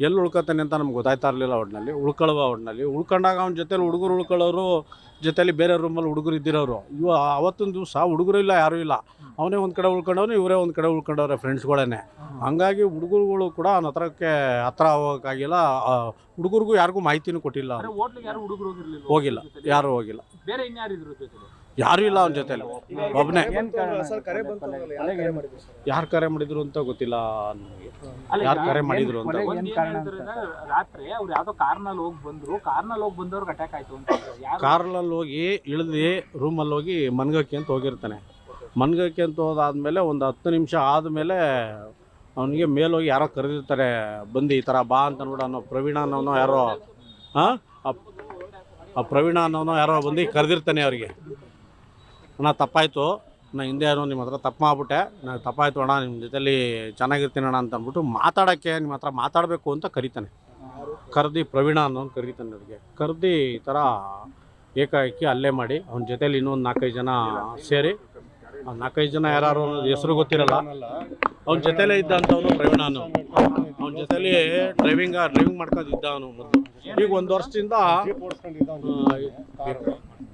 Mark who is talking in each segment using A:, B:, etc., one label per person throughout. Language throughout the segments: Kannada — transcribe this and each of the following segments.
A: ಎಲ್ಲಿ ಉಳ್ಕೊತಾನೆ ಅಂತ ನಮ್ಗೆ ಗೊತ್ತಾಯ್ತಾ ಇರಲಿಲ್ಲ ಒಟ್ಟಿನಲ್ಲಿ ಉಳ್ಕೊಳ್ಳುವ ಒಟ್ಟಿನಲ್ಲಿ ಉಳ್ಕೊಂಡಾಗ ಅವ್ನ ಜೊತೆಲಿ ಹುಡುಗರು ಉಳ್ಕೊಳ್ಳೋರು ಜೊತೆಲಿ ಬೇರೆ ರೂಮಲ್ಲಿ ಹುಡುಗರು ಇದ್ದಿರೋರು. ಇವ ಅವತ್ತೊಂದು ದಿವಸ ಹುಡುಗರು ಇಲ್ಲ ಯಾರೂ ಇಲ್ಲ. ಅವನೇ ಒಂದು ಕಡೆ ಉಳ್ಕೊಂಡವನು ಇವರೇ ಒಂದು ಕಡೆ ಉಳ್ಕೊಂಡವ್ರೆ ಫ್ರೆಂಡ್ಸ್ಗಳೇ ಹಂಗಾಗಿ ಹುಡುಗರುಗಳು ಕೂಡ ಅವನ ಹತ್ರಕ್ಕೆ ಹತ್ರ ಹೋಗೋಕ್ಕಾಗಿಲ್ಲ ಹುಡುಗರಿಗೂ ಯಾರಿಗೂ ಮಾಹಿತಿನೂ ಕೊಟ್ಟಿಲ್ಲ ಹೋಗಿಲ್ಲ. ಯಾರೂ ಹೋಗಿಲ್ಲ.
B: ಬೇರೆ
A: ಯಾರೂ ಇಲ್ಲ ಅವನ ಜೊತೆಲಿ. ಒಬ್ಬನೇ
C: ಯಾರ್ ಸರ್?
A: ಯಾರು ಕರೆ ಮಾಡಿದ್ರು ಅಂತ ಗೊತ್ತಿಲ್ಲ ನನಗೆ.
B: ಅಲ್ಲ,
A: ಯಾರು ಕರೆ ಮಾಡಿದ್ರು ಅಂತ.
B: ರಾತ್ರಿ ಅವ್ರು ಯಾವ್ದೋ ಕಾರ್ನಲ್ಲಿ ಹೋಗಿ ಬಂದ್ರು. ಕಾರ್ನಲ್ಲಿ ಹೋಗಿ ಬಂದವ್ರಿಗೆ ಅಟ್ಯಾಕ್ ಆಯ್ತು ಅಂತ ಯಾರು?
A: ಕಾರಲ್ಲಿ ಹೋಗಿ ಇಳಿದು ರೂಮಲ್ಲಿ ಹೋಗಿ ಮನ್ಗಕ್ಕೆ ಅಂತ ಹೋಗಿರ್ತಾನೆ. ಮನ್ಗಕ್ಕೆ ಅಂತ ಹೋದಾದ್ಮೇಲೆ ಒಂದು ಹತ್ತು ನಿಮಿಷ ಆದಮೇಲೆ ಅವನಿಗೆ ಮೇಲೋಗಿ ಯಾರೋ ಕರೆದಿರ್ತಾರೆ ಬಂದು ಈ ಥರ ಬಾ ಅಂತ ನೋಡ ಅನ್ನೋ ಪ್ರವೀಣ ಅನ್ನೋನೋ ಯಾರೋ ಹಾಂ ಆ ಪ್ರವೀಣ ಅನ್ನೋನೋ ಯಾರೋ ಬಂದು ಕರೆದಿರ್ತಾನೆ ಅವರಿಗೆ. ಅಣ್ಣ, ತಪ್ಪಾಯಿತು. ನಾ ಹಿಂದೆ ಏನೋ ನಿಮ್ಮ ಹತ್ರ ತಪ್ಪು ಮಾಡ್ಬಿಟ್ಟೆ. ನಾನು ತಪ್ಪಾಯ್ತು ಅಣ್ಣ, ನಿಮ್ಮ ಜೊತೆಲಿ ಚೆನ್ನಾಗಿರ್ತೀನಿ ಅಣ್ಣ ಅಂತ ಅಂದ್ಬಿಟ್ಟು ಮಾತಾಡೋಕ್ಕೆ ನಿಮ್ಮ ಹತ್ರ ಮಾತಾಡಬೇಕು ಅಂತ ಕರಿತಾನೆ. ಕರ್ದಿ ಪ್ರವೀಣ ಅನ್ನೋನು ಕರಿತಾನೆ ಅವ್ರಿಗೆ ಕರ್ದಿ ಈ ಥರ ಏಕಾಏಕಿ ಅಲ್ಲೇ ಮಾಡಿ, ಅವನ ಜೊತೆಲಿ ಇನ್ನೊಂದು ನಾಲ್ಕೈದು ಜನ ಸೇರಿ ನಾಲ್ಕೈದು ಜನ ಯಾರು ಹೆಸರು ಗೊತ್ತಿರಲ್ಲ. ಅವ್ನ ಜೊತೆಲೇ ಇದ್ದಂಥವನು ಪ್ರವೀಣ ಅನ್ನೋ. ಅವ್ನ ಜೊತೆಲಿ ಡ್ರೈವಿಂಗ್ ಡ್ರೈವಿಂಗ್ ಮಾಡ್ಕೊಂಡು ಇದ್ದ ಅವನು ಈಗ ಒಂದು ವರ್ಷದಿಂದ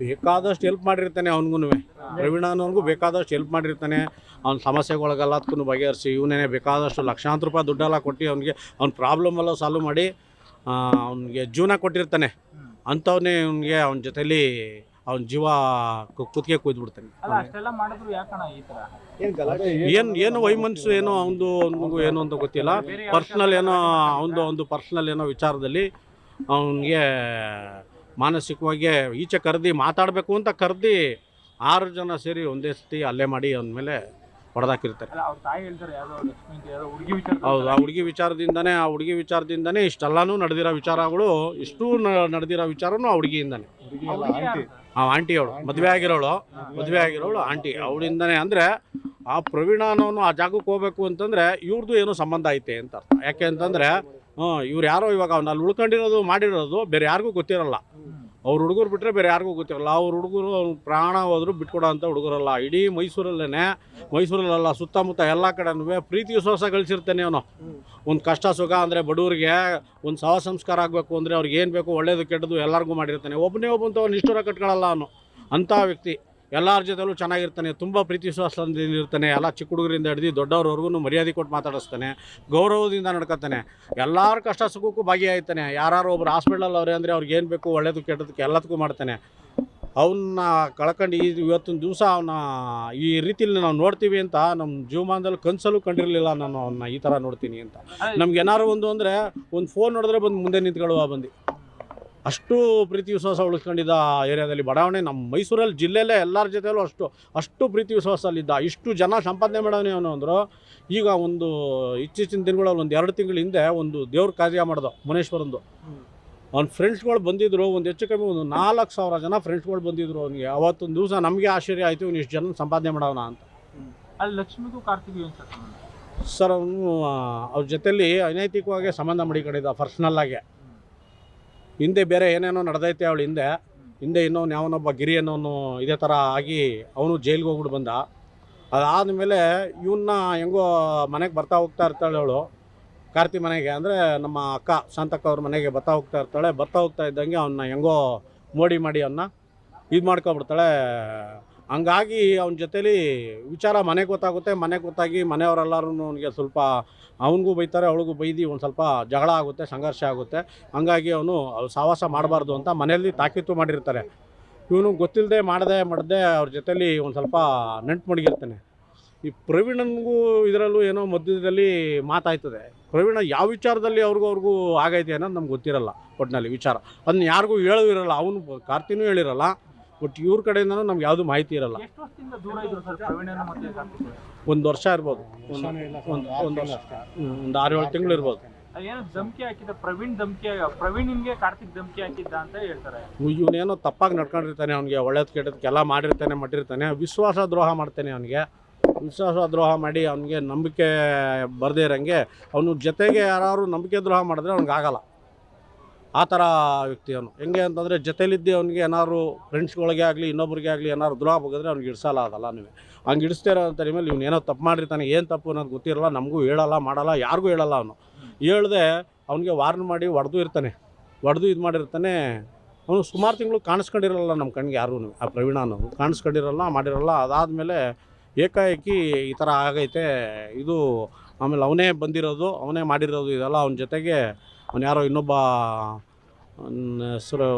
A: ಬೇಕಾದಷ್ಟು ಹೆಲ್ಪ್ ಮಾಡಿರ್ತಾನೆ ಅವನಿಗೂ ಪ್ರವೀಣ ಅನ್ನೋನ್ಗೂ ಬೇಕಾದಷ್ಟು ಹೆಲ್ಪ್ ಮಾಡಿರ್ತಾನೆ. ಅವ್ನ ಸಮಸ್ಯೆಗಳಿಗೆಲ್ಲದಕ್ಕೂ ಬಗೆಹರಿಸಿ ಇವನೇ ಬೇಕಾದಷ್ಟು ಲಕ್ಷಾಂತರ ರೂಪಾಯಿ ದುಡ್ಡೆಲ್ಲ ಕೊಟ್ಟು ಅವನಿಗೆ ಅವ್ನ ಪ್ರಾಬ್ಲಮ್ ಎಲ್ಲ ಸಾಲ್ವ್ ಮಾಡಿ ಅವನಿಗೆ ಜೀವನ ಕೊಟ್ಟಿರ್ತಾನೆ. ಅಂಥವನ್ನೇ ಇವನಿಗೆ ಅವನ ಜೊತೆಲಿ ಅವನ ಜೀವ ಕುತ್ತಿಗೆ ಕುಯ್ದು
B: ಬಿಡ್ತಾನೆ ಅಷ್ಟೆಲ್ಲ ಮಾಡಿದ್ರು ಯಾಕಣ ಈ ತರ?
C: ಏನ್
A: ಏನು ವೈಮನಸ್ಸು ಏನೋ ಅವನದು ಅವನಿಗೂ ಏನು ಅಂತ ಗೊತ್ತಿಲ್ಲ. ಪರ್ಸ್ನಲ್ ಏನೋ ಅವನದು ಒಂದು ಪರ್ಸ್ನಲ್ ಏನೋ ವಿಚಾರದಲ್ಲಿ ಅವನಿಗೆ ಮಾನಸಿಕವಾಗಿ ಈಚೆ ಕರೆದಿ ಮಾತಾಡಬೇಕು ಅಂತ ಕರೆದಿ ಆರು ಜನ ಸೇರಿ ಒಂದೇ ಸತಿ ಅಲ್ಲೇ ಮಾಡಿ ಅವನ ಮೇಲೆ ಹೊಡೆದಾಕಿರ್ತಾರೆ.
B: ಅಲ್ಲ ಅವ್ರ ತಾಯಿ ಹೇಳ್ತಾರೆ ಯಾವ್ದೋ ಲಕ್ಷ್ಮಿ ಅಂತ ಹುಡುಗಿ ವಿಚಾರ
A: ಹೌದು ಆ ಹುಡುಗಿ ವಿಚಾರದಿಂದನೇ ಆ ಹುಡುಗಿ ವಿಚಾರದಿಂದನೇ ಇಷ್ಟೆಲ್ಲನೂ ನಡೆದಿರೋ ವಿಚಾರಗಳು ಇಷ್ಟು ನ- ನಡೆದಿರೋ ವಿಚಾರನೂ ಆ ಹುಡುಗಿಯಿಂದನೇ. ಆ ಆಂಟಿ ಅವಳು. ಮದುವೆ ಆಗಿರೋಳು. ಮದುವೆ ಆಗಿರೋಳು ಆಂಟಿ. ಅವಳಿಂದನೇ ಅಂದರೆ ಆ ಪ್ರವೀಣ ಅನ್ನೋನು ಆ ಜಾಗಕ್ಕೆ ಹೋಗ್ಬೇಕು ಅಂತಂದರೆ ಇವ್ರದ್ದು ಏನೋ ಸಂಬಂಧ ಐತೆ ಅಂತ ಅರ್ಥ. ಯಾಕೆ ಅಂತಂದರೆ ಇವ್ರು ಯಾರೋ ಇವಾಗ ಅವ್ನಲ್ಲಿ ಉಳ್ಕೊಂಡಿರೋದು ಮಾಡಿರೋದು ಬೇರೆ ಯಾರಿಗೂ ಗೊತ್ತಿರಲ್ಲ. ಅವ್ರ ಹುಡುಗರು ಬಿಟ್ಟರೆ ಬೇರೆ ಯಾರಿಗೂ ಗೊತ್ತಿರಲ್ಲ. ಅವ್ರ ಹುಡುಗರು ಪ್ರಾಣ ಹೋದ್ರು ಬಿಟ್ಕೊಡೋ ಅಂಥ ಹುಡುಗರಲ್ಲ. ಇಡೀ ಮೈಸೂರಲ್ಲೇ ಮೈಸೂರಲ್ಲ ಸುತ್ತಮುತ್ತ ಎಲ್ಲ ಕಡೆನೂ ಪ್ರೀತಿ ವಿಶ್ವಾಸ ಗಳಿಸಿರ್ತಾನೆ ಅವನು. ಒಂದು ಕಷ್ಟ ಸುಖ ಅಂದರೆ ಬಡವರಿಗೆ ಒಂದು ಸಹ ಸಂಸ್ಕಾರ ಆಗಬೇಕು ಅಂದರೆ ಅವ್ರಿಗೆ ಏನು ಬೇಕು ಒಳ್ಳೇದು ಕೆಟ್ಟದ್ದು ಎಲ್ಲರಿಗೂ ಮಾಡಿರ್ತಾನೆ. ಒಬ್ಬನೇ ಒಬ್ಬಂತ ಅವ್ನು ನಿಷ್ಠುರ ಕಟ್ಕೊಳ್ಳಲ್ಲ ಅವನು. ಅಂಥ ವ್ಯಕ್ತಿ. ಎಲ್ಲರ ಜೊತೆಲೂ ಚೆನ್ನಾಗಿರ್ತಾನೆ ತುಂಬ ಪ್ರೀತಿ ವಿಶ್ವಾಸದಿಂದ ಇರ್ತಾನೆ ಎಲ್ಲ ಚಿಕ್ಕ ಹುಡುಗರಿಂದ ಹಿಡಿದು ದೊಡ್ಡವ್ರವರೆಗೂ ಮರ್ಯಾದೆ ಕೊಟ್ಟು ಮಾತಾಡಿಸ್ತಾನೆ ಗೌರವದಿಂದ ನಡ್ಕೊತಾನೆ ಎಲ್ಲರ ಕಷ್ಟ ಸುಖಕ್ಕೂ ಭಾಗಿಯಾಗ್ತಾನೆ ಯಾರು ಒಬ್ರು ಹಾಸ್ಪಿಟಲ್ ಅವರೇ ಅಂದರೆ ಅವ್ರಿಗೆ ಏನು ಬೇಕು ಒಳ್ಳೇದು ಕೆಟ್ಟದಕ್ಕೆ ಎಲ್ಲದಕ್ಕೂ ಮಾಡ್ತಾನೆ. ಅವನ್ನ ಕಳ್ಕೊಂಡು ಈ ಇವತ್ತಿನ ದಿವಸ ಅವನ ಈ ರೀತಿಲಿ ನಾವು ನೋಡ್ತೀವಿ ಅಂತ ನಮ್ಮ ಜೀವಮಾನದಲ್ಲಿ ಕನಸಲ್ಲೂ ಕಂಡಿರಲಿಲ್ಲ ನಾನು ಅವನ್ನ ಈ ಥರ ನೋಡ್ತೀನಿ ಅಂತ. ನಮ್ಗೆ ಏನಾರು ಒಂದು ಅಂದರೆ ಒಂದು ಫೋನ್ ನೋಡಿದ್ರೆ ಬಂದು ಮುಂದೆ ನಿಂತ್ಕೊಳ್ಳುವ ಬಂದು. ಅಷ್ಟು ಪ್ರೀತಿ ವಿಶ್ವಾಸ ಉಳಿಸ್ಕೊಂಡಿದ್ದ ಆ ಏರಿಯಾದಲ್ಲಿ ಬಡಾವಣೆ ನಮ್ಮ ಮೈಸೂರಲ್ಲಿ ಜಿಲ್ಲೆಯಲ್ಲೇ ಎಲ್ಲರ ಜೊತೆಯಲ್ಲೂ ಅಷ್ಟು ಅಷ್ಟು ಪ್ರೀತಿ ವಿಶ್ವಾಸದಲ್ಲಿದ್ದ ಇಷ್ಟು ಜನ ಸಂಪಾದನೆ ಮಾಡೋಣ ಅವನು ಅಂದರು. ಈಗ ಒಂದು ಇತ್ತೀಚಿನ ದಿನಗಳಲ್ಲಿ ಒಂದು ಎರಡು ತಿಂಗಳ ಹಿಂದೆ ಒಂದು ದೇವ್ರ ಕಾರ್ಯ ಮಾಡ್ದ ಮುನೇಶ್ವರಂದು. ಅವ್ನ ಫ್ರೆಂಡ್ಸ್ಗಳು ಬಂದಿದ್ದರು ಒಂದು ಹೆಚ್ಚು ಕಮ್ಮಿ ಒಂದು ನಾಲ್ಕು ಸಾವಿರ ಜನ ಫ್ರೆಂಡ್ಸ್ಗಳು ಬಂದಿದ್ದರು ಅವನಿಗೆ. ಅವತ್ತೊಂದು ದಿವಸ ನಮಗೆ ಆಶ್ಚರ್ಯ ಆಯಿತು ಇವ್ನು ಇಷ್ಟು ಜನ ಸಂಪಾದನೆ ಮಾಡೋಣ ಅಂತ.
B: ಅಲ್ಲಿ ಲಕ್ಷ್ಮಿಗೂ ಕಾರ್ತಿಗೂ ಏನು ಸರ್ ಸಂಬಂಧ?
A: ಸರ್ ಅವನು ಅವ್ರ ಜೊತೆಯಲ್ಲಿ ಅನೈತಿಕವಾಗಿ ಸಂಬಂಧ ಮಡಿಕೊಂಡಿದ್ದ ಪರ್ಸ್ನಲ್ಲಾಗೆ ಹಿಂದೆ ಬೇರೆ ಏನೇನೋ ನಡೆದೈತೆ ಅವಳು ಹಿಂದೆ. ಹಿಂದೆ ಇನ್ನೊಂದು ಯಾವನೊಬ್ಬ ಗಿರಿ ಅನ್ನೋನು ಇದೇ ಥರ ಆಗಿ ಅವನು ಜೈಲಿಗೆ ಹೋಗ್ಬಿಟ್ಟು ಬಂದ. ಅದಾದಮೇಲೆ ಇವನ್ನ ಹೆಂಗೋ ಮನೆಗೆ ಬರ್ತಾ ಹೋಗ್ತಾ ಇರ್ತಾಳೆ ಅವಳು. ಕಾರ್ತಿ ಮನೆಗೆ ಅಂದರೆ ನಮ್ಮ ಅಕ್ಕ ಶಾಂತಕ್ಕ ಅವ್ರ ಮನೆಗೆ ಬರ್ತಾ ಹೋಗ್ತಾ ಇರ್ತಾಳೆ. ಬರ್ತಾ ಹೋಗ್ತಾ ಇದ್ದಂಗೆ ಅವನ್ನ ಹೆಂಗೋ ಮೋಡಿ ಮಾಡಿ ಅವನ್ನ ಇದು ಮಾಡ್ಕೊಬಿಡ್ತಾಳೆ. ಹಂಗಾಗಿ ಅವನ ಜೊತೇಲಿ ವಿಚಾರ ಮನೆಗೆ ಗೊತ್ತಾಗುತ್ತೆ ಮನೆಗೆ ಗೊತ್ತಾಗಿ ಮನೆಯವರೆಲ್ಲರೂ ಅವನಿಗೆ ಸ್ವಲ್ಪ ಅವನಿಗೂ ಬೈತಾರೆ, ಅವಳಿಗೂ ಬೈದು ಒಂದು ಸ್ವಲ್ಪ ಜಗಳ ಆಗುತ್ತೆ, ಸಂಘರ್ಷ ಆಗುತ್ತೆ. ಹಂಗಾಗಿ ಅವನು ಸಾವಾಸ ಮಾಡಬಾರ್ದು ಅಂತ ಮನೆಯಲ್ಲಿ ತಾಕೀತು ಮಾಡಿರ್ತಾರೆ. ಇವನು ಗೊತ್ತಿಲ್ಲದೆ ಮಾಡದೆ ಮಾಡದೆ ಅವ್ರ ಜೊತೇಲಿ ಒಂದು ಸ್ವಲ್ಪ ನೆಂಟು ಮಡಗಿರ್ತಾನೆ. ಈ ಪ್ರವೀಣನಿಗೂ ಇದರಲ್ಲೂ ಏನೋ ಮಧ್ಯದಲ್ಲಿ ಮಾತಾಯ್ತದೆ. ಪ್ರವೀಣ ಯಾವ ವಿಚಾರದಲ್ಲಿ ಅವ್ರಿಗೂ ಅವ್ರಿಗೂ ಆಗೈತೆ ಅನ್ನೋದು ನಮ್ಗೆ ಗೊತ್ತಿರಲ್ಲ ಒಟ್ಟಿನಲ್ಲಿ ವಿಚಾರ. ಅದನ್ನ ಯಾರಿಗೂ ಹೇಳೂ ಇರಲ್ಲ, ಅವನು ಕಾರ್ತಿನೂ ಹೇಳಿರಲ್ಲ. ಬಟ್ ಇವ್ರ ಕಡೆಯಿಂದನೂ ನಮ್ಗೆ ಯಾವುದು ಮಾಹಿತಿ ಇರಲ್ಲ. ಒಂದು ವರ್ಷ ಇರ್ಬೋದು. ಒಂದು ವರ್ಷ. ಆರು ಏಳು ತಿಂಗಳು ಇರ್ಬೋದು.
B: ಏನೋ ಧಮ್ಕಿ ಹಾಕಿದ ಪ್ರವೀಣ್ ಧಮ್ಕಿ ಪ್ರವೀಣ್ಗೆ ಕಾರ್ತಿಕ್ ಧಮ್ಕಿ ಹಾಕಿದ್ದ ಅಂತ ಹೇಳ್ತಾರೆ.
A: ಇವನೇನೋ ತಪ್ಪಾಗಿ ನಡ್ಕೊಂಡಿರ್ತಾನೆ ಅವ್ನಿಗೆ ಒಳ್ಳೇದು ಕೆಟ್ಟದಕ್ಕೆಲ್ಲ ಮಾಡಿರ್ತಾನೆ ಮಾಡಿರ್ತಾನೆ ವಿಶ್ವಾಸ ದ್ರೋಹ ಮಾಡ್ತಾನೆ ಅವನಿಗೆ. ವಿಶ್ವಾಸ ದ್ರೋಹ ಮಾಡಿ ಅವನಿಗೆ ನಂಬಿಕೆ ಬರದೇ ಇರೋಂಗೆ ಅವನು ಜೊತೆಗೆ ಯಾರು ನಂಬಿಕೆ ದ್ರೋಹ ಮಾಡಿದ್ರೆ ಅವ್ನಿಗೆ ಆಗಲ್ಲ. ಆ ಥರ ವ್ಯಕ್ತಿ ಅವನು. ಹೆಂಗೆ ಅಂತಂದರೆ ಜೊತೆಲಿದ್ದೆ ಅವನಿಗೆ ಏನಾದ್ರು ಫ್ರೆಂಡ್ಸ್ಗಳಿಗೆ ಆಗಲಿ, ಇನ್ನೊಬ್ರಿಗೆ ಆಗಲಿ ಏನಾದ್ರು ದ್ರೋಹ ಹೋಗಿದ್ರೆ ಅವ್ನಿಗೆ ಇಡಿಸಲ್ಲ ಅದಲ್ಲ ನೀವು. ಹಂಗೆ ಇಡಿಸ್ತಾ ಇರೋ ಟೈಮಲ್ಲಿ ಇವ್ನು ಏನೋ ತಪ್ಪು ಮಾಡಿರ್ತಾನೆ, ಏನು ತಪ್ಪು ಅನ್ನೋದು ಗೊತ್ತಿರಲ್ಲ, ನಮಗೂ ಹೇಳಲ್ಲ, ಮಾಡಲ್ಲ, ಯಾರಿಗೂ ಹೇಳಲ್ಲ ಅವನು. ಹೇಳ್ದೆ ಅವನಿಗೆ ವಾರ್ನ್ ಮಾಡಿ ಹೊಡೆದು ಇರ್ತಾನೆ. ಹೊಡೆದು ಇದು ಮಾಡಿರ್ತಾನೆ. ಅವನು ಸುಮಾರು ತಿಂಗಳು ಕಾಣಿಸ್ಕೊಂಡಿರಲ್ಲ ನಮ್ಮ ಕಣ್ಣಿಗೆ ಯಾರೂ ಆ ಪ್ರವೀಣ ಅನ್ನೋದು. ಕಾಣಿಸ್ಕೊಂಡಿರಲ್ಲ, ಮಾಡಿರಲ್ಲ, ಅದಾದಮೇಲೆ ಏಕಾಏಕಿ ಈ ಥರ ಆಗೈತೆ. ಇದು ಆಮೇಲೆ ಅವನೇ ಬಂದಿರೋದು, ಅವನೇ ಮಾಡಿರೋದು, ಇದೆಲ್ಲ ಅವನ ಜೊತೆಗೆ ಅವನು ಯಾರೋ ಇನ್ನೊಬ್ಬ ಹೆಸರು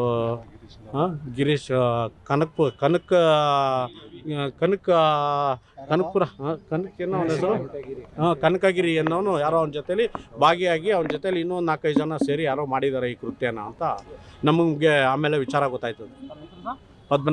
A: ಗಿರೀಶ್ ಕನಕ್ಪು ಕನಕ್ಪುರ ಕನಕ ಕನಕ ಕನಕಪುರ ಕನಕ ಏನೋ ಅವನ ಹೆಸರು? ಹಾಂ ಕನಕಗಿರಿ ಅನ್ನೋನು ಯಾರೋ ಅವನ ಜೊತೇಲಿ ಭಾಗಿಯಾಗಿ ಅವನ ಜೊತೇಲಿ ಇನ್ನೂ ನಾಲ್ಕೈದು ಜನ ಸೇರಿ ಯಾರೋ ಮಾಡಿದ್ದಾರೆ ಈ ಕೃತ್ಯನ ಅಂತ ನಮಗೆ ಆಮೇಲೆ ವಿಚಾರ ಗೊತ್ತಾಯ್ತದೆ. ಪದ್ಮ